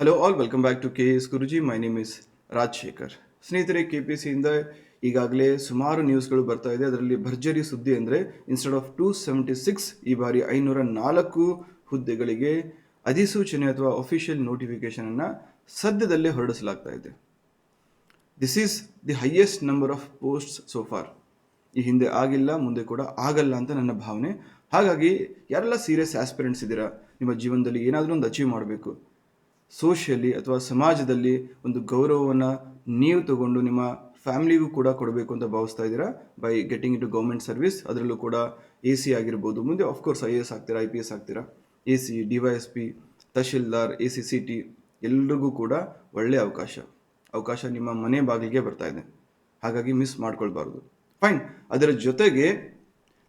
Hello all welcome back to K S Guruji my name is Rajashekhar ಸ್ನೇಹಿತರೆ K P ಸಿಯಿಂದ ಈಗಾಗಲೇ ಸುಮಾರು ನ್ಯೂಸ್ಗಳು ಬರ್ತಾ ಇದೆ. ಅದರಲ್ಲಿ ಭರ್ಜರಿ ಸುದ್ದಿ ಅಂದರೆ instead of two seventy six ಈ ಬಾರಿ ಐನೂರ ನಾಲ್ಕು ಹುದ್ದೆಗಳಿಗೆ ಅಧಿಸೂಚನೆ ಅಥವಾ ಅಫಿಷಿಯಲ್ ನೋಟಿಫಿಕೇಷನನ್ನು ಸದ್ಯದಲ್ಲೇ ಹೊರಡಿಸಲಾಗ್ತಾ ಇದೆ. This is the highest number of posts so far ಈ ಹಿಂದೆ ಆಗಿಲ್ಲ, ಮುಂದೆ ಕೂಡ ಆಗಲ್ಲ ಅಂತ ನನ್ನ ಭಾವನೆ. ಹಾಗಾಗಿ, ಯಾರೆಲ್ಲ ಸೀರಿಯಸ್ ಆಸ್ಪಿರೆಂಟ್ಸ್ ಇದ್ದೀರಾ, ನಿಮ್ಮ ಜೀವನದಲ್ಲಿ ಏನಾದರೂ ಒಂದು ಅಚೀವ್ ಮಾಡಬೇಕು. ಸೋಷಿಯಲಿ ಅಥವಾ ಸಮಾಜದಲ್ಲಿ ಒಂದು ಗೌರವವನ್ನು ನೀವು ತಗೊಂಡು ನಿಮ್ಮ ಫ್ಯಾಮಿಲಿಗೂ ಕೂಡ ಕೊಡಬೇಕು ಅಂತ ಭಾವಿಸ್ತಾ ಇದ್ದೀರಾ? By getting in to government service ಅದರಲ್ಲೂ ಕೂಡ ಎ ಸಿ ಆಗಿರ್ಬೋದು. ಮುಂದೆ of course I A S ಆಗ್ತೀರಾ ಐ ಪಿ ಎಸ್ ಆಗ್ತೀರಾ? A C D Y S P tahsildar A C C T ಎಲ್ರಿಗೂ ಕೂಡ ಒಳ್ಳೆಯ ಅವಕಾಶ. ಅವಕಾಶ ನಿಮ್ಮ ಮನೆ ಬಾಗಿಲಿಗೆ ಬರ್ತಾ ಇದೆ. ಹಾಗಾಗಿ ಮಿಸ್ ಮಾಡ್ಕೊಳ್ಬಾರ್ದು. ಫೈನ್ ಅದರ ಜೊತೆಗೆ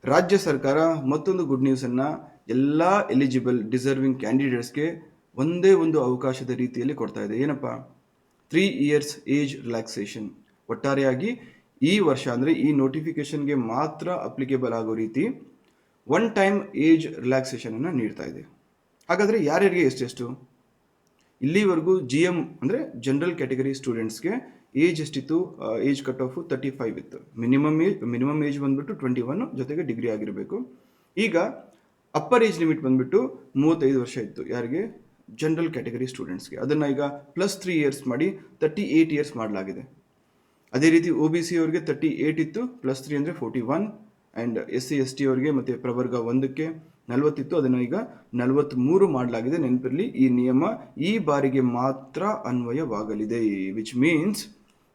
ರಾಜ್ಯ ಸರ್ಕಾರ ಮತ್ತೊಂದು ಗುಡ್ ನ್ಯೂಸನ್ನು ಎಲ್ಲ ಎಲಿಜಿಬಲ್ ಡಿಸರ್ವಿಂಗ್ ಕ್ಯಾಂಡಿಡೇಟ್ಸ್ಗೆ ಒಂದೇ ಒಂದು ಅವಕಾಶದ ರೀತಿಯಲ್ಲಿ ಕೊಡ್ತಾ ಇದೆ. ಏನಪ್ಪ? ತ್ರೀ ಇಯರ್ಸ್ ಏಜ್ ರಿಲ್ಯಾಕ್ಸೇಷನ್ ಒಟ್ಟಾರೆಯಾಗಿ ಈ ವರ್ಷ ಅಂದರೆ ಈ ನೋಟಿಫಿಕೇಶನ್ಗೆ ಮಾತ್ರ ಅಪ್ಲಿಕೇಬಲ್ ಆಗೋ ರೀತಿ ಒನ್ ಟೈಮ್ ಏಜ್ ರಿಲ್ಯಾಕ್ಸೇಷನನ್ನು ನೀಡ್ತಾ ಇದೆ. ಹಾಗಾದರೆ ಯಾರ್ಯಾರಿಗೆ ಎಷ್ಟೆಷ್ಟು ಇಲ್ಲಿವರೆಗೂ ಜಿ ಎಂ ಅಂದರೆ ಜನರಲ್ ಕ್ಯಾಟಗರಿ ಸ್ಟೂಡೆಂಟ್ಸ್ಗೆ ಏಜ್ ಎಷ್ಟಿತ್ತು? Age cut off thirty five ಇತ್ತು. ಮಿನಿಮಮ್ ಏಜ್ ಮಿನಿಮಮ್ ಏಜ್ ಬಂದುಬಿಟ್ಟು ಟ್ವೆಂಟಿ ಒನ್ ಜೊತೆಗೆ ಡಿಗ್ರಿ ಆಗಿರಬೇಕು. ಈಗ ಅಪ್ಪರ್ ಏಜ್ ಲಿಮಿಟ್ ಬಂದುಬಿಟ್ಟು ಮೂವತ್ತೈದು ವರ್ಷ ಇತ್ತು. ಯಾರಿಗೆ? ಜನರಲ್ ಕ್ಯಾಟಗರಿ ಸ್ಟೂಡೆಂಟ್ಸ್ಗೆ ಅದನ್ನು ಈಗ ಪ್ಲಸ್ ತ್ರೀ ಇಯರ್ಸ್ ಮಾಡಿ ತರ್ಟಿ ಏಯ್ಟ್ ಇಯರ್ಸ್ ಮಾಡಲಾಗಿದೆ. ಅದೇ ರೀತಿ ಒ ಬಿ ಸಿ ಅವರಿಗೆ ತರ್ಟಿ ಏಯ್ಟ್ ಇತ್ತು ಪ್ಲಸ್ ತ್ರೀ ಅಂದರೆ forty one and S C S T ಅವರಿಗೆ ಮತ್ತು ಪ್ರವರ್ಗ ಒಂದಕ್ಕೆ ನಲವತ್ತಿತ್ತು. ಅದನ್ನು ಈಗ ನಲವತ್ತ್ಮೂರು ಮಾಡಲಾಗಿದೆ ನೆನಪಿರಲಿ. ಈ ನಿಯಮ ಈ ಬಾರಿಗೆ ಮಾತ್ರ ಅನ್ವಯವಾಗಲಿದೆ which means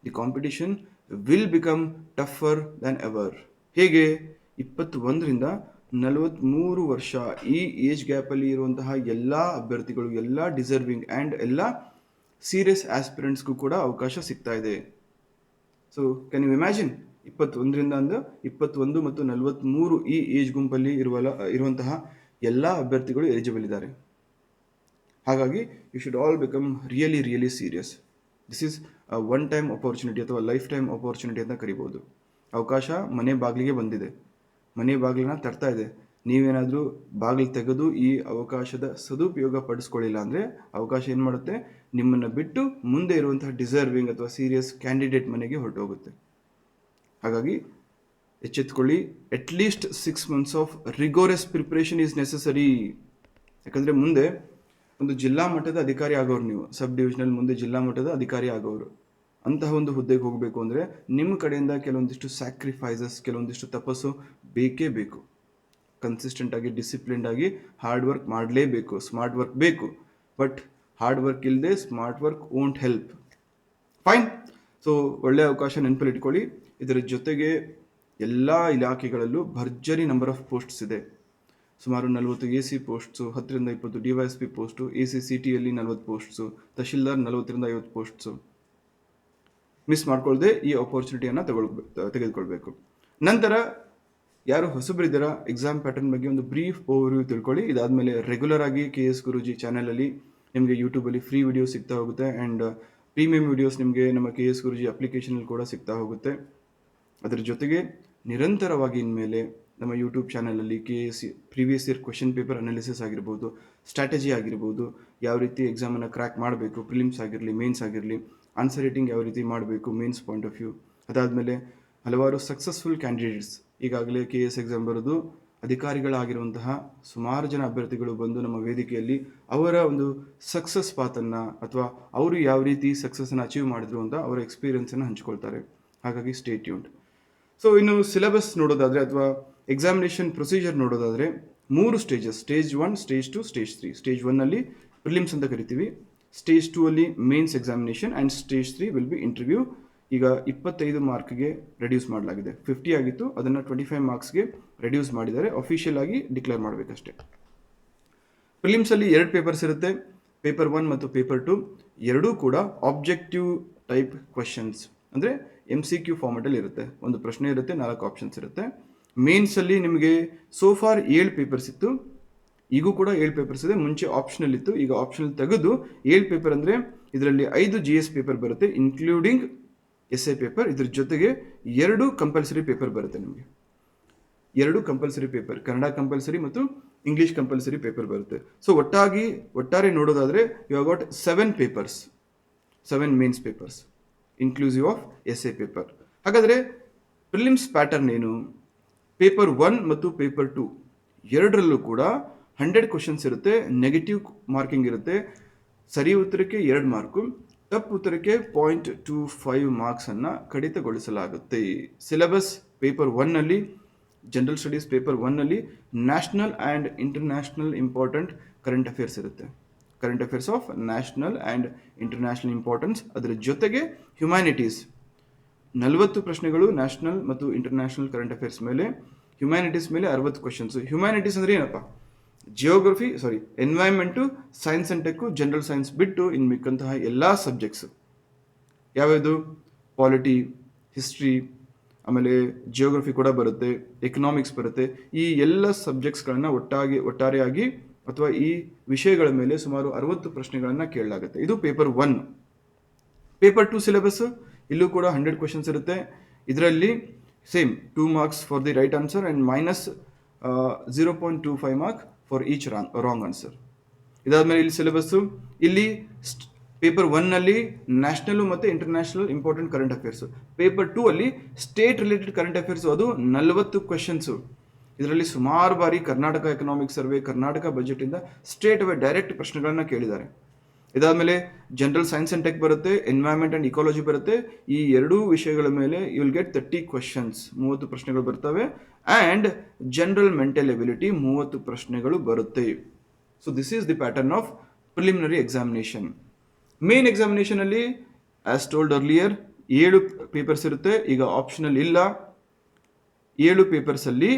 the competition will become tougher than ever ಹೇಗೆ? ಇಪ್ಪತ್ತೊಂದರಿಂದ ನಲವತ್ತ್ಮೂರು ವರ್ಷ ಈ ಏಜ್ ಗ್ಯಾಪಲ್ಲಿ ಇರುವಂತಹ ಎಲ್ಲ ಅಭ್ಯರ್ಥಿಗಳು, ಎಲ್ಲ ಡಿಸರ್ವಿಂಗ್ ಆ್ಯಂಡ್ ಎಲ್ಲ ಸೀರಿಯಸ್ ಆಸ್ಪಿರೆಂಟ್ಸ್ಗೂ ಕೂಡ ಅವಕಾಶ ಸಿಗ್ತಾ ಇದೆ. ಸೊ ಕ್ಯಾನ್ ಯು ಇಮ್ಯಾಜಿನ್ ಇಪ್ಪತ್ತೊಂದರಿಂದ ಅಂದು ಇಪ್ಪತ್ತೊಂದು ಮತ್ತು ನಲವತ್ತ್ಮೂರು ಈ ಏಜ್ ಗುಂಪಲ್ಲಿ ಇರುವ ಇರುವಂತಹ ಎಲ್ಲ ಅಭ್ಯರ್ಥಿಗಳು ಎಲಿಜಿಬಲ್ ಇದ್ದಾರೆ. ಹಾಗಾಗಿ you should all become really really serious this is one time opportunity ಅಥವಾ ಲೈಫ್ ಟೈಮ್ ಅಪರ್ಚುನಿಟಿ ಅಂತ ಕರಿಬೋದು. ಅವಕಾಶ ಮನೆ ಬಾಗಿಲಿಗೆ ಬಂದಿದೆ. ಮನೆ ಬಾಗಿಲನ್ನ ತರ್ತಾ ಇದೆ. ನೀವೇನಾದರೂ ಬಾಗಿಲು ತೆಗೆದು ಈ ಅವಕಾಶದ ಸದುಪಯೋಗ ಪಡಿಸ್ಕೊಳ್ಳಿಲ್ಲ ಅಂದರೆ ಅವಕಾಶ ಏನು ಮಾಡುತ್ತೆ? ನಿಮ್ಮನ್ನು ಬಿಟ್ಟು ಮುಂದೆ ಇರುವಂತಹ ಡಿಸರ್ವಿಂಗ್ ಅಥವಾ ಸೀರಿಯಸ್ ಕ್ಯಾಂಡಿಡೇಟ್ ಮನೆಗೆ ಹೊರಟೋಗುತ್ತೆ. ಹಾಗಾಗಿ ಎಚ್ಚೆತ್ಕೊಳ್ಳಿ. At least six months of rigorous preparation is necessary ಯಾಕಂದರೆ ಮುಂದೆ ಒಂದು ಜಿಲ್ಲಾ ಮಟ್ಟದ ಅಧಿಕಾರಿ ಆಗೋರು ನೀವು. ಸಬ್ ಡಿವಿಷನಲ್ ಮುಂದೆ ಜಿಲ್ಲಾ ಮಟ್ಟದ ಅಧಿಕಾರಿ ಆಗೋರು. ಅಂತಹ ಒಂದು ಹುದ್ದೆಗೆ ಹೋಗಬೇಕು ಅಂದರೆ ನಿಮ್ಮ ಕಡೆಯಿಂದ ಕೆಲವೊಂದಿಷ್ಟು ಸ್ಯಾಕ್ರಿಫೈಸಸ್ ಕೆಲವೊಂದಿಷ್ಟು ತಪಸ್ಸು ಬೇಕೇ ಬೇಕು. ಕನ್ಸಿಸ್ಟೆಂಟ್ ಆಗಿ ಡಿಸಿಪ್ಲಿನ್ಡ್ ಆಗಿ ಹಾರ್ಡ್ ವರ್ಕ್ ಮಾಡಲೇಬೇಕು ಸ್ಮಾರ್ಟ್ ವರ್ಕ್ ಬೇಕು. ಬಟ್ ಹಾರ್ಡ್ ವರ್ಕ್ ಇಲ್ಲದೆ smart work won't help fine so ಒಳ್ಳೆಯ ಅವಕಾಶ ನೆನಪಲ್ಲಿಟ್ಕೊಳ್ಳಿ ಇದರ ಜೊತೆಗೆ ಎಲ್ಲ ಇಲಾಖೆಗಳಲ್ಲೂ ಭರ್ಜರಿ ನಂಬರ್ ಆಫ್ ಪೋಸ್ಟ್ಸ್ ಇದೆ. ಸುಮಾರು ನಲವತ್ತು ಎ ಸಿ ಪೋಸ್ಟ್ಸು ಹತ್ತರಿಂದ ಇಪ್ಪತ್ತು D Y S P post A C C ಟಿಯಲ್ಲಿ ನಲವತ್ತು ಪೋಸ್ಟ್ಸು ತಹಶೀಲ್ದಾರ್ ನಲವತ್ತರಿಂದ ಐವತ್ತು ಪೋಸ್ಟ್ಸು ಮಿಸ್ ಮಾಡ್ಕೊಳ್ಳದೆ ಈ ಅಪರ್ಚುನಿಟಿಯನ್ನು ತಗೊಳ್ಬೇಕು ತೆಗೆದುಕೊಳ್ಬೇಕು. ನಂತರ ಯಾರು ಹೊಸಬರಿದ್ದೀರಾ ಎಕ್ಸಾಮ್ ಪ್ಯಾಟರ್ನ್ ಬಗ್ಗೆ ಒಂದು ಬ್ರೀಫ್ ಓವರ್ವ್ಯೂ ತಿಳ್ಕೊಳ್ಳಿ. ಇದಾದಮೇಲೆ ರೆಗ್ಯುಲರ್ ಆಗಿ ಕೆ ಎಸ್ ಗುರುಜಿ ಚಾನಲಲ್ಲಿ ನಿಮಗೆ ಯೂಟ್ಯೂಬಲ್ಲಿ ಫ್ರೀ ವಿಡಿಯೋ ಸಿಗ್ತಾ ಹೋಗುತ್ತೆ ಆ್ಯಂಡ್ ಪ್ರೀಮಿಯಂ ವಿಡಿಯೋಸ್ ನಿಮಗೆ ನಮ್ಮ ಕೆ ಎಸ್ ಗುರುಜಿ ಅಪ್ಲಿಕೇಶನಲ್ಲಿ ಕೂಡ ಸಿಗ್ತಾ ಹೋಗುತ್ತೆ. ಅದರ ಜೊತೆಗೆ ನಿರಂತರವಾಗಿ ಇನ್ಮೇಲೆ ನಮ್ಮ ಯೂಟ್ಯೂಬ್ ಚಾನಲಲ್ಲಿ K S previous year question paper analysis ಆಗಿರ್ಬೋದು ಸ್ಟ್ರಾಟಜಿ ಆಗಿರ್ಬೋದು, ಯಾವ ರೀತಿ ಎಕ್ಸಾಮನ್ನು ಕ್ರ್ಯಾಕ್ ಮಾಡಬೇಕು ಪ್ರಿಲಿಮ್ಸ್ ಆಗಿರಲಿ ಮೇನ್ಸ್ ಆಗಿರಲಿ ಆನ್ಸರ್ ರೈಟಿಂಗ್ ಯಾವ ರೀತಿ ಮಾಡಬೇಕು ಮೇನ್ಸ್ ಪಾಯಿಂಟ್ ಆಫ್ ವ್ಯೂ ಅದಾದಮೇಲೆ ಹಲವಾರು ಸಕ್ಸಸ್ಫುಲ್ ಕ್ಯಾಂಡಿಡೇಟ್ಸ್ ಈಗಾಗಲೇ ಕೆ ಎಸ್ ಎಕ್ಸಾಮ್ ಬರೆದು ಅಧಿಕಾರಿಗಳಾಗಿರುವಂತಹ ಸುಮಾರು ಜನ ಅಭ್ಯರ್ಥಿಗಳು ಬಂದು ನಮ್ಮ ವೇದಿಕೆಯಲ್ಲಿ ಅವರ ಒಂದು ಸಕ್ಸಸ್ ಪಾತನ್ನು ಅಥವಾ ಅವರು ಯಾವ ರೀತಿ ಸಕ್ಸಸ್ಸನ್ನು ಅಚೀವ್ ಮಾಡಿದ್ರು ಅಂತ ಅವರ ಎಕ್ಸ್ಪೀರಿಯನ್ಸನ್ನು ಹಂಚಿಕೊಳ್ತಾರೆ. ಹಾಗಾಗಿ ಸ್ಟೇ ಟ್ಯೂನ್ಡ್ ಸೊ ಇನ್ನು ಸಿಲೆಬಸ್ ನೋಡೋದಾದರೆ ಅಥವಾ ಎಕ್ಸಾಮಿನೇಷನ್ ಪ್ರೊಸೀಜರ್ ನೋಡೋದಾದರೆ ಮೂರು stages stage one stage two stage three stage ಒನ್ನಲ್ಲಿ ಪ್ರಿಲಿಮ್ಸ್ ಅಂತ ಕರಿತೀವಿ. ಸ್ಟೇಜ್ ಟೂ ಅಲ್ಲಿ mains examination and stage three will be interview ಈಗ ಇಪ್ಪತ್ತೈದು ಮಾರ್ಕ್ಗೆ ರೆಡ್ಯೂಸ್ ಮಾಡಲಾಗಿದೆ. ಫಿಫ್ಟಿ ಆಗಿತ್ತು, ಅದನ್ನು ಟ್ವೆಂಟಿ ಫೈವ್ ಮಾರ್ಕ್ಸ್ಗೆ ರೆಡ್ಯೂಸ್ ಮಾಡಿದ್ದಾರೆ. ಅಫಿಷಿಯಲ್ ಆಗಿ ಡಿಕ್ಲೇರ್ ಮಾಡಬೇಕಷ್ಟೇ. ಪ್ರಿಲಿಮ್ಸಲ್ಲಿ ಎರಡು ಪೇಪರ್ಸ್ ಇರುತ್ತೆ. ಪೇಪರ್ ಒನ್ ಮತ್ತು ಪೇಪರ್ ಟು ಎರಡೂ ಕೂಡ ಆಬ್ಜೆಕ್ಟಿವ್ ಟೈಪ್ ಕ್ವೆಶನ್ಸ್ ಅಂದರೆ ಎಂ ಸಿ ಕ್ಯೂ ಫಾರ್ಮೆಟಲ್ಲಿ ಇರುತ್ತೆ. ಒಂದು ಪ್ರಶ್ನೆ ಇರುತ್ತೆ, ನಾಲ್ಕು ಆಪ್ಷನ್ಸ್ ಇರುತ್ತೆ. ಮೇನ್ಸಲ್ಲಿ ನಿಮಗೆ ಸೋಫಾರ್ ಏಳು ಪೇಪರ್ಸ್ ಇತ್ತು. ಈಗೂ ಕೂಡ ಏಳು ಪೇಪರ್ಸ್ ಇದೆ. ಮುಂಚೆ ಆಪ್ಷನಲ್ ಇತ್ತು. ಈಗ ಆಪ್ಷನಲ್ ತೆಗೆದು ಏಳು ಪೇಪರ್ ಅಂದರೆ ಇದರಲ್ಲಿ ಐದು ಜಿ ಎಸ್ ಪೇಪರ್ ಬರುತ್ತೆ ಇನ್ಕ್ಲೂಡಿಂಗ್ ಎಸ್ ಎ ಪೇಪರ್ ಇದ್ರ ಜೊತೆಗೆ ಎರಡು ಕಂಪಲ್ಸರಿ ಪೇಪರ್ ಬರುತ್ತೆ ನಿಮಗೆ. ಎರಡು ಕಂಪಲ್ಸರಿ ಪೇಪರ್ ಕನ್ನಡ ಕಂಪಲ್ಸರಿ ಮತ್ತು ಇಂಗ್ಲೀಷ್ ಕಂಪಲ್ಸರಿ ಪೇಪರ್ ಬರುತ್ತೆ. ಸೊ ಒಟ್ಟಾಗಿ, ಒಟ್ಟಾರೆ ನೋಡೋದಾದರೆ you have got seven papers seven mains papers inclusive of S A paper ಹಾಗಾದರೆ ಪ್ರಿಲಿಮ್ಸ್ ಪ್ಯಾಟರ್ನ್ ಏನು? ಪೇಪರ್ ಒನ್ ಮತ್ತು ಪೇಪರ್ ಟು ಎರಡರಲ್ಲೂ ಕೂಡ ಹಂಡ್ರೆಡ್ ಕ್ವಶನ್ಸ್ ಇರುತ್ತೆ ನೆಗೆಟಿವ್ ಮಾರ್ಕಿಂಗ್ ಇರುತ್ತೆ. ಸರಿ ಉತ್ತರಕ್ಕೆ ಎರಡು ಮಾರ್ಕು, ತಪ್ಪು ಉತ್ತರಕ್ಕೆ ಪಾಯಿಂಟ್ ಟೂ ಫೈವ್ ಮಾರ್ಕ್ಸನ್ನು ಕಡಿತಗೊಳಿಸಲಾಗುತ್ತೆ. ಸಿಲೆಬಸ್ ಪೇಪರ್ ಒನ್ನಲ್ಲಿ ಜನರಲ್ ಸ್ಟಡೀಸ್ ಪೇಪರ್ ಒನ್ನಲ್ಲಿ national and international important current affairs ಇರುತ್ತೆ. Current affairs of national and international importance ಅದರ ಜೊತೆಗೆ ಹ್ಯುಮ್ಯಾನಿಟೀಸ್ ನಲವತ್ತು ಪ್ರಶ್ನೆಗಳು ನ್ಯಾಷನಲ್ ಮತ್ತು ಇಂಟರ್ನ್ಯಾಷನಲ್ ಕರೆಂಟ್ ಅಫೇರ್ಸ್ ಮೇಲೆ ಹ್ಯುಮ್ಯಾನಿಟೀಸ್ ಮೇಲೆ ಅರವತ್ತು ಕ್ವಶನ್ಸ್ ಹ್ಯುಮ್ಯಾನಿಟೀಸ್ ಅಂದರೆ ಏನಪ್ಪ? Geography sorry environment science and tech general science ಬಿಟ್ಟು ಇನ್ನು ಮಿಕ್ಕಂತಹ ಎಲ್ಲ ಸಬ್ಜೆಕ್ಟ್ಸು ಯಾವ್ಯಾವುದು ಪಾಲಿಟಿ ಹಿಸ್ಟ್ರಿ ಆಮೇಲೆ ಜಿಯೋಗ್ರಫಿ ಕೂಡ ಬರುತ್ತೆ ಎಕನಾಮಿಕ್ಸ್ ಬರುತ್ತೆ ಈ ಎಲ್ಲ ಸಬ್ಜೆಕ್ಟ್ಸ್ಗಳನ್ನು ಒಟ್ಟಾಗಿ ಒಟ್ಟಾರೆಯಾಗಿ ಅಥವಾ ಈ ವಿಷಯಗಳ ಮೇಲೆ ಸುಮಾರು ಅರವತ್ತು ಪ್ರಶ್ನೆಗಳನ್ನು ಕೇಳಲಾಗುತ್ತೆ ಇದು paper one paper two syllabus ಇಲ್ಲೂ ಕೂಡ ಹಂಡ್ರೆಡ್ ಕ್ವೆಶನ್ಸ್ ಇರುತ್ತೆ ಇದರಲ್ಲಿ same two marks for the right answer and minus zero point two five mark for each wrong wrong answer ಇದಾದಮೇಲೆ ಇಲ್ಲಿ ಸಿಲೆಬಸ್ಸು ಇಲ್ಲಿ ಪೇಪರ್ ಒನ್ನಲ್ಲಿ ನ್ಯಾಷನಲ್ ಮತ್ತು international important current affairs paper two ಅಲ್ಲಿ ಸ್ಟೇಟ್ ರಿಲೇಟೆಡ್ ಕರೆಂಟ್ ಅಫೇರ್ಸು ಅದು ನಲವತ್ತು questions ಇದರಲ್ಲಿ ಸುಮಾರು ಬಾರಿ ಕರ್ನಾಟಕ ಎಕನಾಮಿಕ್ ಸರ್ವೆ ಕರ್ನಾಟಕ ಬಜೆಟಿಂದ ಸ್ಟೇಟ್ ಅವೇ ಡೈರೆಕ್ಟ್ ಪ್ರಶ್ನೆಗಳನ್ನು ಕೇಳಿದ್ದಾರೆ. ಇದಾದಮೇಲೆ ಜನರಲ್ ಸೈನ್ಸ್ ಅಂಡ್ ಟೆಕ್ ಬರುತ್ತೆ ಎನ್ವೈರ್ಮೆಂಟ್ ಆ್ಯಂಡ್ ಇಕಾಲಜಿ ಬರುತ್ತೆ. ಈ ಎರಡೂ ವಿಷಯಗಳ ಮೇಲೆ you will get thirty questions ಮೂವತ್ತು ಪ್ರಶ್ನೆಗಳು ಬರ್ತವೆ. ಆ್ಯಂಡ್ ಜನರಲ್ ಮೆಂಟಲ್ ಎಬಿಲಿಟಿ ಮೂವತ್ತು ಪ್ರಶ್ನೆಗಳು ಬರುತ್ತೆ. So this is the pattern of preliminary examination main ಎಕ್ಸಾಮಿನೇಷನಲ್ಲಿ as told earlier ಏಳು ಪೇಪರ್ಸ್ ಇರುತ್ತೆ. ಈಗ ಆಪ್ಷನಲ್ ಇಲ್ಲ. ಏಳು ಪೇಪರ್ಸಲ್ಲಿ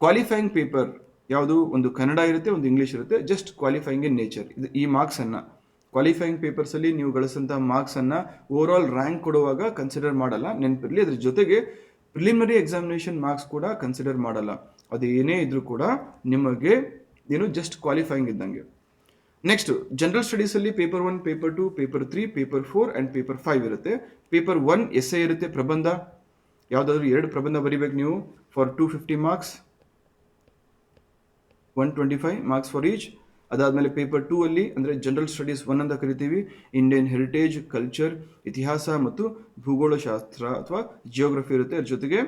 ಕ್ವಾಲಿಫೈಯಿಂಗ್ ಪೇಪರ್ ಯಾವುದು? ಒಂದು ಕನ್ನಡ ಇರುತ್ತೆ, ಒಂದು ಇಂಗ್ಲೀಷ್ ಇರುತ್ತೆ. ಜಸ್ಟ್ ಕ್ವಾಲಿಫೈಯಿಂಗ್ ಇನ್ ನೇಚರ್ ಇದು ಈ ಮಾರ್ಕ್ಸನ್ನು ಕ್ವಾಲಿಫೈಯಿಂಗ್ ಪೇಪರ್ಸಲ್ಲಿ ನೀವು ಗಳಿಸಿದಂಥ ಮಾರ್ಕ್ಸನ್ನು ಓವರ್ ಆಲ್ ರ್ಯಾಂಕ್ ಕೊಡುವಾಗ ಕನ್ಸಿಡರ್ ಮಾಡಲ್ಲ. ನೆನಪಿರಲಿ, ಅದ್ರ ಜೊತೆಗೆ ಪ್ರಿಲಿಮಿನರಿ ಎಕ್ಸಾಮಿನೇಷನ್ ಮಾರ್ಕ್ಸ್ ಕೂಡ ಕನ್ಸಿಡರ್ ಮಾಡಲ್ಲ. ಅದು ಏನೇ ಇದ್ರೂ ಕೂಡ ನಿಮಗೆ ಏನು ಜಸ್ಟ್ ಕ್ವಾಲಿಫೈಯಿಂಗ್ ಇದ್ದಂಗೆ. Next general ಸ್ಟಡೀಸಲ್ಲಿ paper one paper two paper three paper four and paper five ಇರುತ್ತೆ. ಪೇಪರ್ ಒನ್ ಎಸ್ ಎ ಇರುತ್ತೆ ಪ್ರಬಂಧ. ಯಾವುದಾದ್ರೂ ಎರಡು ಪ್ರಬಂಧ ಬರಿಬೇಕು ನೀವು. For two fifty marks one twenty five marks for each ಅದಾದಮೇಲೆ ಪೇಪರ್ ಟೂ ಅಲ್ಲಿ ಅಂದರೆ ಜನರಲ್ ಸ್ಟಡೀಸ್ ಒನ್ ಅಂತ ಕರಿತೀವಿ. ಇಂಡಿಯನ್ ಹೆರಿಟೇಜ್ ಕಲ್ಚರ್ ಇತಿಹಾಸ ಮತ್ತು ಭೂಗೋಳಶಾಸ್ತ್ರ ಅಥವಾ ಜಿಯೋಗ್ರಫಿ ಇರುತ್ತೆ. ಅದ್ರ ಜೊತೆಗೆ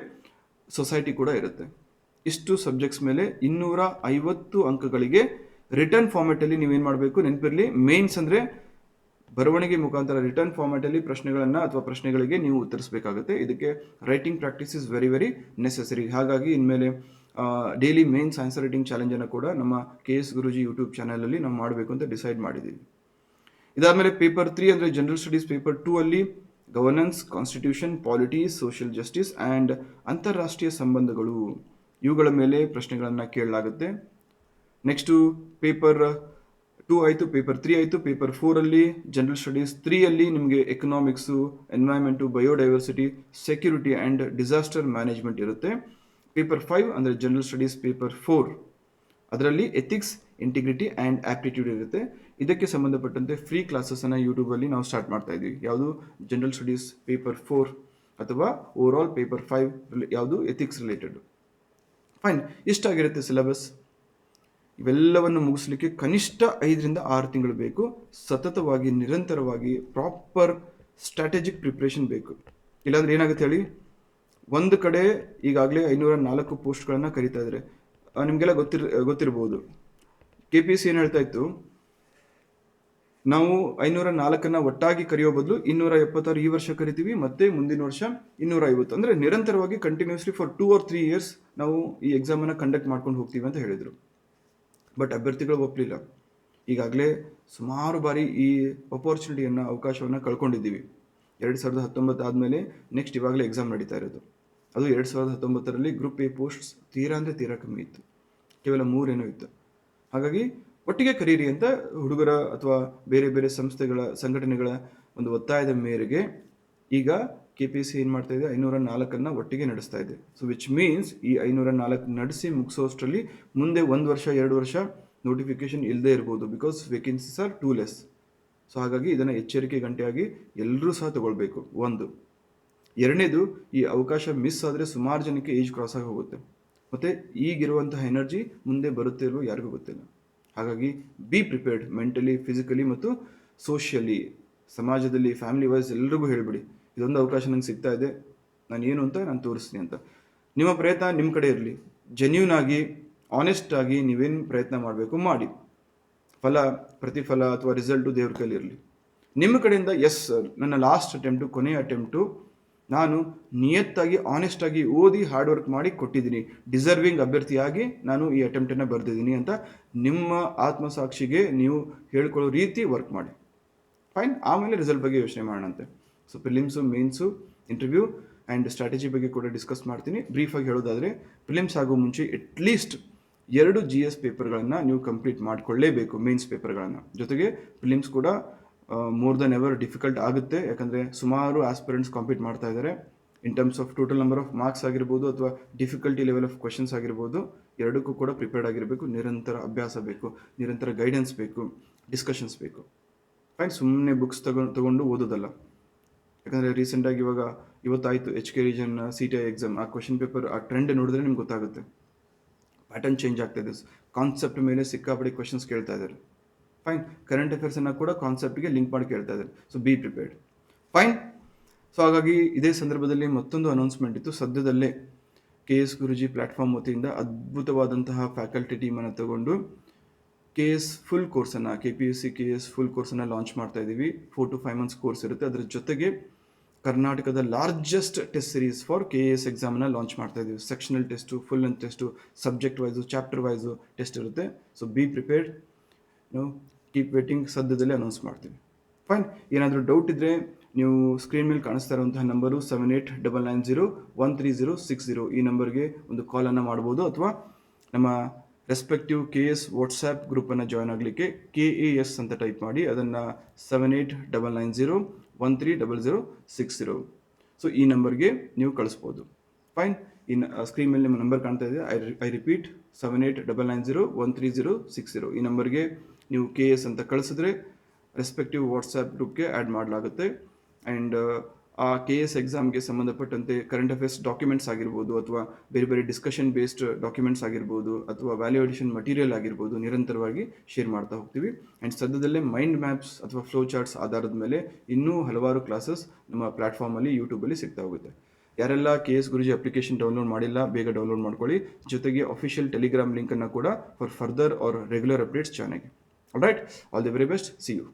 ಸೊಸೈಟಿ ಕೂಡ ಇರುತ್ತೆ. ಇಷ್ಟು ಸಬ್ಜೆಕ್ಟ್ಸ್ ಮೇಲೆ ಇನ್ನೂರ ಐವತ್ತು ಅಂಕಗಳಿಗೆ ರಿಟರ್ನ್ ಫಾರ್ಮೆಟಲ್ಲಿ ನೀವೇನು ಮಾಡಬೇಕು? ನೆನಪಿರಲಿ. ಮೇನ್ಸ್ ಅಂದರೆ ಬರವಣಿಗೆ ಮುಖಾಂತರ ರಿಟರ್ನ್ ಫಾರ್ಮೆಟಲ್ಲಿ ಪ್ರಶ್ನೆಗಳನ್ನು ಅಥವಾ ಪ್ರಶ್ನೆಗಳಿಗೆ ನೀವು ಉತ್ತರಿಸಬೇಕಾಗುತ್ತೆ. ಇದಕ್ಕೆ writing practice is very very necessary ಹಾಗಾಗಿ ಇನ್ಮೇಲೆ ಡೈಲಿ ಮೇನ್ ಸೈನ್ಸ್ ರೈಟಿಂಗ್ ಚಾಲೆಂಜನ್ನು ಕೂಡ ನಮ್ಮ ಕೆ ಎಸ್ ಗುರುಜಿ ಯೂಟ್ಯೂಬ್ ಚಾನಲಲ್ಲಿ ನಾವು ಮಾಡಬೇಕು ಅಂತ ಡಿಸೈಡ್ ಮಾಡಿದ್ದೀವಿ ಇದಾದಮೇಲೆ ಪೇಪರ್ ತ್ರೀ ಅಂದರೆ ಜನರಲ್ ಸ್ಟಡೀಸ್ ಪೇಪರ್ ಟೂ ಅಲ್ಲಿ governance constitution polity social justice and ಅಂತಾರಾಷ್ಟ್ರೀಯ ಸಂಬಂಧಗಳು. ಇವುಗಳ ಮೇಲೆ ಪ್ರಶ್ನೆಗಳನ್ನು ಕೇಳಲಾಗುತ್ತೆ. ನೆಕ್ಸ್ಟು ಪೇಪರ್ ಟೂ ಆಯಿತು ಪೇಪರ್ ತ್ರೀ ಆಯಿತು ಪೇಪರ್ ಫೋರಲ್ಲಿ ಜನರಲ್ ಸ್ಟಡೀಸ್ ತ್ರೀಯಲ್ಲಿ ನಿಮಗೆ economics environment biodiversity security and disaster management ಇರುತ್ತೆ. ಪೇಪರ್ ಫೈವ್ ಅಂದರೆ ಜನರಲ್ ಸ್ಟಡೀಸ್ ಪೇಪರ್ ಫೋರ್ ಅದರಲ್ಲಿ ಎಥಿಕ್ಸ್ ಇಂಟಿಗ್ರಿಟಿ ಆ್ಯಂಡ್ ಆಪ್ಟಿಟ್ಯೂಡ್ ಇರುತ್ತೆ. ಇದಕ್ಕೆ ಸಂಬಂಧಪಟ್ಟಂತೆ ಫ್ರೀ ಕ್ಲಾಸಸನ್ನು ಯೂಟ್ಯೂಬಲ್ಲಿ ನಾವು ಸ್ಟಾರ್ಟ್ ಮಾಡ್ತಾ ಇದ್ದೀವಿ. ಯಾವುದು? ಜನರಲ್ ಸ್ಟಡೀಸ್ ಪೇಪರ್ ಫೋರ್ ಅಥವಾ ಓವರ್ ಆಲ್ ಪೇಪರ್ ಫೈವ್ ಯಾವುದು? ಎಥಿಕ್ಸ್ ರಿಲೇಟೆಡ್ ಫೈನ್ ಇಷ್ಟಾಗಿರುತ್ತೆ ಸಿಲೆಬಸ್ ಇವೆಲ್ಲವನ್ನು ಮುಗಿಸ್ಲಿಕ್ಕೆ ಕನಿಷ್ಠ ಐದರಿಂದ ಆರು ತಿಂಗಳು ಬೇಕು. ಸತತವಾಗಿ, ನಿರಂತರವಾಗಿ ಪ್ರಾಪರ್ ಸ್ಟ್ರಾಟಜಿಕ್ ಪ್ರಿಪ್ರೇಷನ್ ಬೇಕು. ಇಲ್ಲಾಂದ್ರೆ ಏನಾಗುತ್ತೆ ಹೇಳಿ? ಒಂದು ಕಡೆ ಈಗಾಗಲೇ ಐನೂರ ನಾಲ್ಕು ಪೋಸ್ಟ್ಗಳನ್ನು ಕರಿತಾ ಇದ್ದಾರೆ. ನಿಮಗೆಲ್ಲ ಗೊತ್ತಿರ್, ಗೊತ್ತಿರ್ಬೋದು. ಕೆ ಪಿ ಸಿ ಏನು ಹೇಳ್ತಾ ಇತ್ತು? ನಾವು ಐನೂರ ನಾಲ್ಕನ್ನ ಒಟ್ಟಾಗಿ ಕರೆಯೋ ಬದಲು ಇನ್ನೂರ ಎಪ್ಪತ್ತಾರು ಈ ವರ್ಷ ಕರಿತೀವಿ, ಮತ್ತೆ ಮುಂದಿನ ವರ್ಷ ಇನ್ನೂರ ಐವತ್ತು. ಅಂದರೆ ನಿರಂತರವಾಗಿ continuously for two or three years ನಾವು ಈ ಎಕ್ಸಾಮನ್ನು ಕಂಡಕ್ಟ್ ಮಾಡ್ಕೊಂಡು ಹೋಗ್ತೀವಿ ಅಂತ ಹೇಳಿದರು. ಬಟ್ ಅಭ್ಯರ್ಥಿಗಳು ಒಪ್ಪಲಿಲ್ಲ ಈಗಾಗಲೇ ಸುಮಾರು ಬಾರಿ ಈ ಅಪರ್ಚುನಿಟಿಯನ್ನು ಅವಕಾಶವನ್ನು ಕಳ್ಕೊಂಡಿದ್ದೀವಿ. ಎರಡು ಸಾವಿರದ ಹತ್ತೊಂಬತ್ತು ಆದಮೇಲೆ ನೆಕ್ಸ್ಟ್ ಇವಾಗಲೇ ಎಕ್ಸಾಮ್ ನಡೀತಾ ಇರೋದು. ಅದು ಎರಡು ಸಾವಿರದ ಹತ್ತೊಂಬತ್ತರಲ್ಲಿ ಗ್ರೂಪ್ ಎ ಪೋಸ್ಟ್ಸ್ ತೀರಾ ಅಂದರೆ ತೀರಾ ಕಮ್ಮಿ ಇತ್ತು. ಕೇವಲ ಮೂರೇನೋ ಇತ್ತು. ಹಾಗಾಗಿ ಒಟ್ಟಿಗೆ ಕರೀರಿ ಅಂತ ಹುಡುಗರ ಅಥವಾ ಬೇರೆ ಬೇರೆ ಸಂಸ್ಥೆಗಳ ಸಂಘಟನೆಗಳ ಒಂದು ಒತ್ತಾಯದ ಮೇರೆಗೆ ಈಗ ಕೆ ಪಿ ಸಿ ಏನು ಮಾಡ್ತಾ ಇದೆ? ಐನೂರ ನಾಲ್ಕನ್ನು ಒಟ್ಟಿಗೆ ನಡೆಸ್ತಾ ಇದೆ. ಸೊ ವಿಚ್ ಮೀನ್ಸ್ ಈ ಐನೂರ ನಾಲ್ಕು ನಡೆಸಿ ಮುಗಿಸೋಷ್ಟರಲ್ಲಿ ಮುಂದೆ ಒಂದು ವರ್ಷ, ಎರಡು ವರ್ಷ ನೋಟಿಫಿಕೇಶನ್ ಇಲ್ಲದೇ ಇರ್ಬೋದು because vacancies are too less so ಹಾಗಾಗಿ ಇದನ್ನು ಎಚ್ಚರಿಕೆ ಗಂಟೆಯಾಗಿ ಎಲ್ಲರೂ ಸಹ ತಗೊಳ್ಬೇಕು. ಒಂದು. ಎರಡನೇದು, ಈ ಅವಕಾಶ ಮಿಸ್ ಆದರೆ ಸುಮಾರು ಜನಕ್ಕೆ ಏಜ್ ಕ್ರಾಸ್ ಆಗಿ ಹೋಗುತ್ತೆ. ಮತ್ತು ಈಗಿರುವಂತಹ ಎನರ್ಜಿ ಮುಂದೆ ಬರುತ್ತೆ ಇಲ್ವೋ ಯಾರಿಗೂ ಗೊತ್ತಿಲ್ಲ. ಹಾಗಾಗಿ ಬಿ ಪ್ರಿಪೇರ್ಡ್ ಮೆಂಟಲಿ ಫಿಸಿಕಲಿ ಮತ್ತು ಸೋಷಿಯಲಿ ಸಮಾಜದಲ್ಲಿ ಫ್ಯಾಮಿಲಿ ವೈಸ್ ಎಲ್ರಿಗೂ ಹೇಳಿಬಿಡಿ. ಇದೊಂದು ಅವಕಾಶ ನಂಗೆ ಸಿಗ್ತಾ ಇದೆ. ನಾನು ಏನು ಅಂತ ನಾನು ತೋರಿಸ್ತೀನಿ ಅಂತ. ನಿಮ್ಮ ಪ್ರಯತ್ನ ನಿಮ್ಮ ಕಡೆ ಇರಲಿ. ಜೆನ್ಯೂನ್ ಆಗಿ ಆನೆಸ್ಟ್ ಆಗಿ ನೀವೇನು ಪ್ರಯತ್ನ ಮಾಡಬೇಕು ಮಾಡಿ. ಫಲ, ಪ್ರತಿಫಲ ಅಥವಾ ರಿಸಲ್ಟು ದೇವ್ರ ಕೈಲಿ ಇರಲಿ. ನಿಮ್ಮ ಕಡೆಯಿಂದ ಎಸ್ ಸರ್ ನನ್ನ ಲಾಸ್ಟ್ ಅಟೆಂಪ್ಟು ಕೊನೆಯ ಅಟೆಂಪ್ಟು ನಾನು ನಿಯತ್ತಾಗಿ ಆನೆಸ್ಟಾಗಿ ಓದಿ ಹಾರ್ಡ್ ವರ್ಕ್ ಮಾಡಿ ಕೊಟ್ಟಿದ್ದೀನಿ. ಡಿಸರ್ವಿಂಗ್ ಅಭ್ಯರ್ಥಿಯಾಗಿ ನಾನು ಈ ಅಟೆಂಪ್ಟನ್ನು ಬರೆದಿದ್ದೀನಿ ಅಂತ ನಿಮ್ಮ ಆತ್ಮಸಾಕ್ಷಿಗೆ ನೀವು ಹೇಳ್ಕೊಳ್ಳೋ ರೀತಿ ವರ್ಕ್ ಮಾಡಿ. ಫೈನ್ ಆಮೇಲೆ ರಿಸಲ್ಟ್ ಬಗ್ಗೆ ಯೋಚನೆ ಮಾಡೋಣಂತೆ. So prelims mains interview and strategy ಬಗ್ಗೆ ಕೂಡ ಡಿಸ್ಕಸ್ ಮಾಡ್ತೀನಿ. ಬ್ರೀಫಾಗಿ ಹೇಳೋದಾದರೆ ಪ್ರಿಲಿಮ್ಸ್ ಆಗೋ ಮುಂಚೆ ಅಟ್ಲೀಸ್ಟ್ ಎರಡು ಜಿ ಎಸ್ ಪೇಪರ್ಗಳನ್ನು ನೀವು ಕಂಪ್ಲೀಟ್ ಮಾಡಿಕೊಳ್ಳೇಬೇಕು ಮೇನ್ಸ್ ಪೇಪರ್ಗಳನ್ನು ಜೊತೆಗೆ ಪ್ರಿಲಿಮ್ಸ್ ಕೂಡ ಮೋರ್ ದನ್ ಎವರ್ ಡಿಫಿಕಲ್ಟ್ ಆಗುತ್ತೆ. ಯಾಕಂದರೆ ಸುಮಾರು ಆಸ್ಪಿರೆಂಟ್ಸ್ ಕಾಂಪೀಟ್ ಮಾಡ್ತಾ ಇದ್ದಾರೆ in terms of total number of marks ಆಗಿರ್ಬೋದು ಅಥವಾ ಡಿಫಿಕಲ್ಟಿ ಲೆವೆಲ್ ಆಫ್ ಕ್ವಶನ್ಸ್ ಆಗಿರ್ಬೋದು, ಎರಡಕ್ಕೂ ಕೂಡ ಪ್ರಿಪೇರ್ಡ್ ಆಗಿರಬೇಕು. ನಿರಂತರ ಅಭ್ಯಾಸ ಬೇಕು, ನಿರಂತರ ಗೈಡೆನ್ಸ್ ಬೇಕು ಡಿಸ್ಕಷನ್ಸ್ ಬೇಕು. ಫೈನ್ ಸುಮ್ಮನೆ ಬುಕ್ಸ್ ತಗೊಂಡು ತಗೊಂಡು ಓದೋದಲ್ಲ. ಯಾಕಂದರೆ ರೀಸೆಂಟಾಗಿ ಇವಾಗ, ಇವತ್ತಾಯಿತು H K region C T I exam ಆ ಕ್ವಶನ್ ಪೇಪರ್ ಆ ಟ್ರೆಂಡ್ ನೋಡಿದ್ರೆ ನಿಮ್ಗೆ ಗೊತ್ತಾಗುತ್ತೆ. ಪ್ಯಾಟರ್ನ್ ಚೇಂಜ್ ಆಗ್ತಾಯಿದೆ ಕಾನ್ಸೆಪ್ಟ್ ಮೇಲೆ ಸಿಕ್ಕಾಪಡಿ ಕ್ವಶನ್ಸ್ ಕೇಳ್ತಾ ಇದ್ದಾರೆ ಫೈನ್ ಕರೆಂಟ್ ಅಫೇರ್ಸನ್ನು ಕೂಡ ಕಾನ್ಸೆಪ್ಟ್ಗೆ ಲಿಂಕ್ ಮಾಡಿ ಕೇಳ್ತಾ ಇದ್ದಾರೆ. So be prepared fine so ಹಾಗಾಗಿ ಇದೇ ಸಂದರ್ಭದಲ್ಲಿ ಮತ್ತೊಂದು ಅನೌನ್ಸ್ಮೆಂಟ್ ಇತ್ತು. ಸದ್ಯದಲ್ಲೇ ಕೆ ಎಸ್ ಗುರುಜಿ ಪ್ಲ್ಯಾಟ್ಫಾರ್ಮ್ ವತಿಯಿಂದ ಅದ್ಭುತವಾದಂತಹ ಫ್ಯಾಕಲ್ಟಿ ಟೀಮನ್ನು ತಗೊಂಡು K S full ಕೋರ್ಸನ್ನು K P U C K S full ಕೋರ್ಸನ್ನು launch ಮಾಡ್ತಾ ಇದ್ದೀವಿ. Four to five months course ಇರುತ್ತೆ. ಅದರ ಜೊತೆಗೆ ಕರ್ನಾಟಕದ largest test series for K S ಎಕ್ಸಾಮನ್ನು launch ಮಾಡ್ತಾ ಇದ್ದೀವಿ. Sectional test full and test subject wise chapter wise test ಇರುತ್ತೆ so be prepared ನಾವು ಕೀಪ್ ವೇಟಿಂಗ್ ಸದ್ಯದಲ್ಲೇ ಅನೌನ್ಸ್ ಮಾಡ್ತೀವಿ ಫೈನ್ ಏನಾದರೂ ಡೌಟ್ ಇದ್ದರೆ ನೀವು ಸ್ಕ್ರೀನ್ ಮೇಲೆ ಕಾಣಿಸ್ತಾ ಇರುವಂತಹ number seven eight double nine zero one three zero six zero ಈ ನಂಬರ್ಗೆ ಒಂದು ಕಾಲನ್ನು ಮಾಡ್ಬೋದು ಅಥವಾ ನಮ್ಮ ರೆಸ್ಪೆಕ್ಟಿವ್ ಕೆ ಎಸ್ ವಾಟ್ಸ್ಆ್ಯಪ್ ಗ್ರೂಪನ್ನು ಜಾಯ್ನ್ ಆಗಲಿಕ್ಕೆ ಕೆ ಎ ಎಸ್ ಅಂತ ಟೈಪ್ ಮಾಡಿ ಅದನ್ನು seven eight double nine zero one three double zero six zero so ಈ ನಂಬರ್ಗೆ ನೀವು ಕಳಿಸ್ಬೋದು. ಫೈನ್ ಇನ್ ಸ್ಕ್ರೀನ್ ಮೇಲೆ ನಿಮ್ಮ ನಂಬರ್ ಕಾಣ್ತಾ ಇದೆ. I I repeat seven eight double nine zero one three zero six zero ಈ ನಂಬರ್ಗೆ ನೀವು ಕೆ ಎಸ್ ಅಂತ ಕಳಿಸಿದ್ರೆ ರೆಸ್ಪೆಕ್ಟಿವ್ ವಾಟ್ಸ್ಆ್ಯಪ್ ಗ್ರೂಪ್ಗೆ ಆ್ಯಡ್ ಮಾಡಲಾಗುತ್ತೆ. ಆ್ಯಂಡ್ ಆ ಕೆ ಎಸ್ ಎಕ್ಸಾಮ್ಗೆ ಸಂಬಂಧಪಟ್ಟಂತೆ ಕರೆಂಟ್ ಅಫೇರ್ಸ್ ಡಾಕ್ಯುಮೆಂಟ್ಸ್ ಆಗಿರ್ಬೋದು ಅಥವಾ ಬೇರೆ ಬೇರೆ ಡಿಸ್ಕಷನ್ ಬೇಸ್ಡ್ ಡಾಕ್ಯುಮೆಂಟ್ಸ್ ಆಗಿರ್ಬೋದು ಅಥವಾ ವ್ಯಾಲ್ಯೂಯೇಷನ್ ಮಟೀರಿಯಲ್ ಆಗಿರ್ಬೋದು ನಿರಂತರವಾಗಿ ಶೇರ್ ಮಾಡ್ತಾ ಹೋಗ್ತೀವಿ. ಆ್ಯಂಡ್ ಸದ್ಯದಲ್ಲೇ ಮೈಂಡ್ ಮ್ಯಾಪ್ಸ್ ಅಥವಾ ಫ್ಲೋ ಚಾರ್ಟ್ಸ್ ಆಧಾರದ ಮೇಲೆ ಇನ್ನೂ ಹಲವಾರು ಕ್ಲಾಸಸ್ ನಮ್ಮ ಪ್ಲ್ಯಾಟ್ಫಾರ್ಮಲ್ಲಿ ಯೂಟ್ಯೂಬಲ್ಲಿ ಸಿಗ್ತಾ ಹೋಗುತ್ತೆ. ಯಾರೆಲ್ಲ K S Guruji application download ಮಾಡಿಲ್ಲ, ಬೇಗ ಡೌನ್ಲೋಡ್ ಮಾಡ್ಕೊಳ್ಳಿ. ಜೊತೆಗೆ ಅಫಿಷಿಯಲ್ ಟೆಲಿಗ್ರಾಮ್ ಲಿಂಕನ್ನು ಕೂಡ for further or regular updates all right. All the very best. See you.